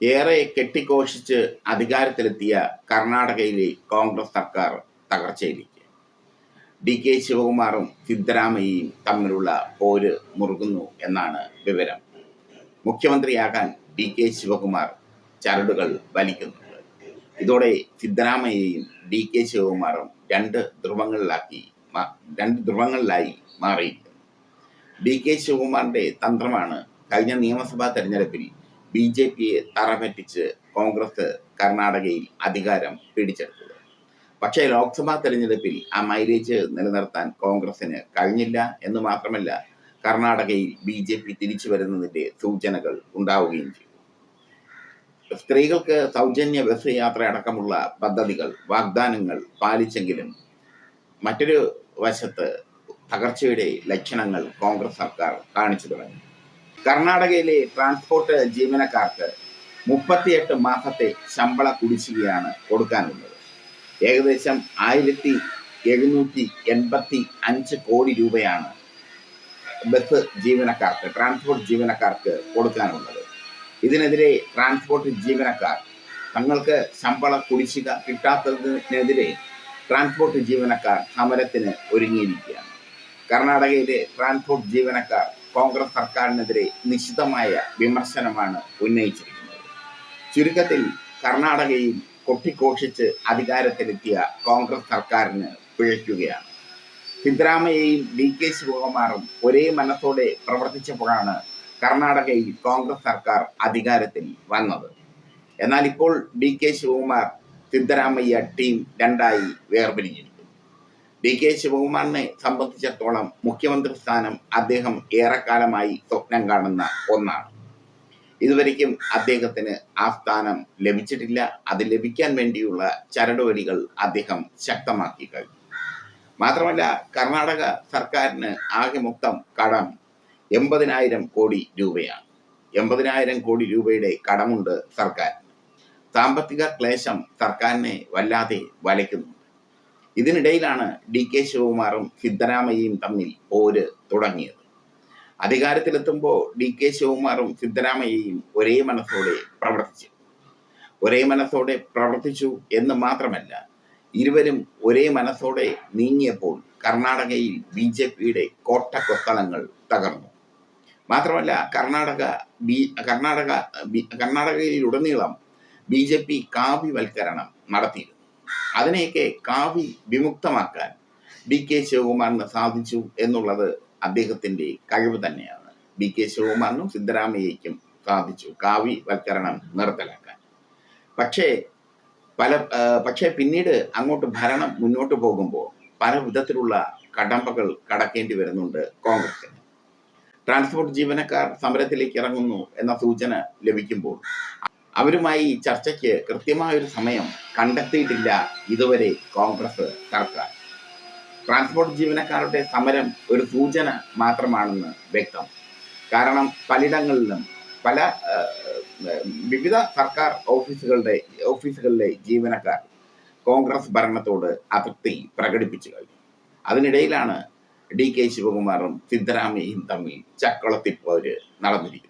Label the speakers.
Speaker 1: ഏറെ കെട്ടിഘോഷിച്ച് അധികാരത്തിലെത്തിയ കർണാടകയിലെ കോൺഗ്രസ് സർക്കാർ തകർച്ചയിലേക്ക്. ഡി കെ ശിവകുമാറും സിദ്ധരാമയ്യയും തമ്മിലുള്ള പോര് മുറുകുന്നു എന്നാണ് വിവരം. മുഖ്യമന്ത്രിയാകാൻ ഡി കെ ശിവകുമാർ ചരടുകൾ വലിക്കുന്നുണ്ട്. ഇതോടെ സിദ്ധരാമയ്യയും ഡി കെ ശിവകുമാറും രണ്ട് ധ്രുവങ്ങളിലാക്കി രണ്ട് ധ്രുവങ്ങളിലായി മാറിയിരിക്കുന്നു ഡി കെ ശിവകുമാറിന്റെ തന്ത്രമാണ് കഴിഞ്ഞ നിയമസഭാ തെരഞ്ഞെടുപ്പിൽ ബി ജെ പിയെ തറപറ്റിച്ച് കോൺഗ്രസ് കർണാടകയിൽ അധികാരം പിടിച്ചെടുത്തത്. പക്ഷേ ലോക്സഭാ തെരഞ്ഞെടുപ്പിൽ ആ മൈലേജ് നിലനിർത്താൻ കോൺഗ്രസിന് കഴിഞ്ഞില്ല എന്ന് മാത്രമല്ല കർണാടകയിൽ ബി ജെ പി തിരിച്ചു വരുന്നതിന്റെ സൂചനകൾ ഉണ്ടാവുകയും ചെയ്തു. സ്ത്രീകൾക്ക് സൗജന്യ ബസ് യാത്ര അടക്കമുള്ള പദ്ധതികൾ വാഗ്ദാനങ്ങൾ പാലിച്ചെങ്കിലും മറ്റൊരു വശത്ത് തകർച്ചയുടെ ലക്ഷണങ്ങൾ കോൺഗ്രസ് സർക്കാർ കാണിച്ചു തുടങ്ങി. കർണാടകയിലെ ട്രാൻസ്പോർട്ട് ജീവനക്കാർക്ക് മുപ്പത്തിയെട്ട് മാസത്തെ ശമ്പള കുടിശ്ശികയാണ് കൊടുക്കാനുള്ളത്. ഏകദേശം ആയിരത്തി എഴുന്നൂറ്റി എൺപത്തി അഞ്ച് കോടി രൂപയാണ് ബസ് ജീവനക്കാർക്ക് ട്രാൻസ്പോർട്ട് ജീവനക്കാർക്ക് കൊടുക്കാനുള്ളത്. ഇതിനെതിരെ ട്രാൻസ്പോർട്ട് ജീവനക്കാർ തങ്ങൾക്ക് ശമ്പള കുടിശ്ശിക കിട്ടാത്തതിനെതിരെ ട്രാൻസ്പോർട്ട് ജീവനക്കാർ സമരത്തിന് ഒരുങ്ങിയിരിക്കുകയാണ്. കർണാടകയിലെ ട്രാൻസ്പോർട്ട് ജീവനക്കാർ കോൺഗ്രസ് സർക്കാരിനെതിരെ നിശിതമായ വിമർശനമാണ് ഉന്നയിച്ചിരിക്കുന്നത്. ചുരുക്കത്തിൽ കർണാടകയിൽ കൊട്ടിഘോഷിച്ച് അധികാരത്തിലെത്തിയ കോൺഗ്രസ് സർക്കാരിന് പിഴയ്ക്കുകയാണ്. സിദ്ധരാമയ്യയും ഡി കെ ശിവകുമാറും ഒരേ മനസ്സോടെ പ്രവർത്തിച്ചപ്പോഴാണ് കർണാടകയിൽ കോൺഗ്രസ് സർക്കാർ അധികാരത്തിൽ വന്നത്. എന്നാൽ ഇപ്പോൾ D K Shivakumar Siddaramaiah team രണ്ടായി വേർപിരിഞ്ഞിരിക്കുന്നു. ഡി കെ ശിവകുമാറിനെ സംബന്ധിച്ചിടത്തോളം മുഖ്യമന്ത്രി സ്ഥാനം അദ്ദേഹം ഏറെക്കാലമായി സ്വപ്നം കാണുന്ന ഒന്നാണ്. ഇതുവരേക്കും അദ്ദേഹത്തിന് ആ സ്ഥാനം ലഭിച്ചിട്ടില്ല. അത് ലഭിക്കാൻ വേണ്ടിയുള്ള ചരടുവലികൾ അദ്ദേഹം ശക്തമാക്കി കഴിഞ്ഞു. മാത്രമല്ല കർണാടക സർക്കാരിന് ആകെ മൊത്തം കടം എൺപതിനായിരം കോടി രൂപയാണ്. എൺപതിനായിരം കോടി രൂപയുടെ കടമുണ്ട് സർക്കാരിന്. സാമ്പത്തിക ക്ലേശം സർക്കാരിനെ വല്ലാതെ വലയ്ക്കുന്നുണ്ട് ഇതിനിടയിലാണ് ഡി കെ ശിവകുമാറും സിദ്ധരാമയ്യയും തമ്മിൽ പോര് തുടങ്ങിയത്. അധികാരത്തിലെത്തുമ്പോൾ ഡി കെ ശിവകുമാറും സിദ്ധരാമയ്യയും ഒരേ മനസ്സോടെ പ്രവർത്തിച്ചു. ഒരേ മനസ്സോടെ പ്രവർത്തിച്ചു എന്ന് മാത്രമല്ല ഇരുവരും ഒരേ മനസ്സോടെ നീങ്ങിയപ്പോൾ കർണാടകയിൽ ബി ജെ പിയുടെ കോട്ടക്കൊത്തളങ്ങൾ തകർന്നു. മാത്രമല്ല കർണാടക ബി കർണാടക കർണാടകയിലുടനീളം ബി ജെ പി കാവ്യവൽക്കരണം നടത്തിയിരുന്നു. അതിനെയൊക്കെ കാവി വിമുക്തമാക്കാൻ ബി കെ ശിവകുമാറിന് സാധിച്ചു എന്നുള്ളത് അദ്ദേഹത്തിന്റെ കഴിവ് തന്നെയാണ്. ബി കെ ശിവകുമാറിനും സിദ്ധരാമയ്യയ്ക്കും സാധിച്ചു കാവി വൽക്കരണം നിർത്തലാക്കാൻ. പക്ഷേ പല പക്ഷേ പിന്നീട് അങ്ങോട്ട് ഭരണം മുന്നോട്ട് പോകുമ്പോൾ പല വിധത്തിലുള്ള കടമ്പകൾ കടക്കേണ്ടി വരുന്നുണ്ട് കോൺഗ്രസിന് ട്രാൻസ്പോർട്ട് ജീവനക്കാർ സമരത്തിലേക്ക് ഇറങ്ങുന്നു എന്ന സൂചന ലഭിക്കുമ്പോൾ അവരുമായി ചർച്ചയ്ക്ക് കൃത്യമായ ഒരു സമയം കണ്ടെത്തിയിട്ടില്ല ഇതുവരെ കോൺഗ്രസ് സർക്കാർ. ട്രാൻസ്പോർട്ട് ജീവനക്കാരുടെ സമരം ഒരു സൂചന മാത്രമാണെന്ന് വ്യക്തം. കാരണം പലയിടങ്ങളിലും പല വിവിധ സർക്കാർ ഓഫീസുകളുടെ ഓഫീസുകളിലെ ജീവനക്കാർ കോൺഗ്രസ് ഭരണത്തോട് അതൃപ്തി പ്രകടിപ്പിച്ചു കഴിഞ്ഞു. അതിനിടയിലാണ് ഡി കെ ശിവകുമാറും സിദ്ധരാമയ്യയും തമ്മിൽ ചക്കളത്തിപ്പോര് നടന്നിരിക്കുന്നത്.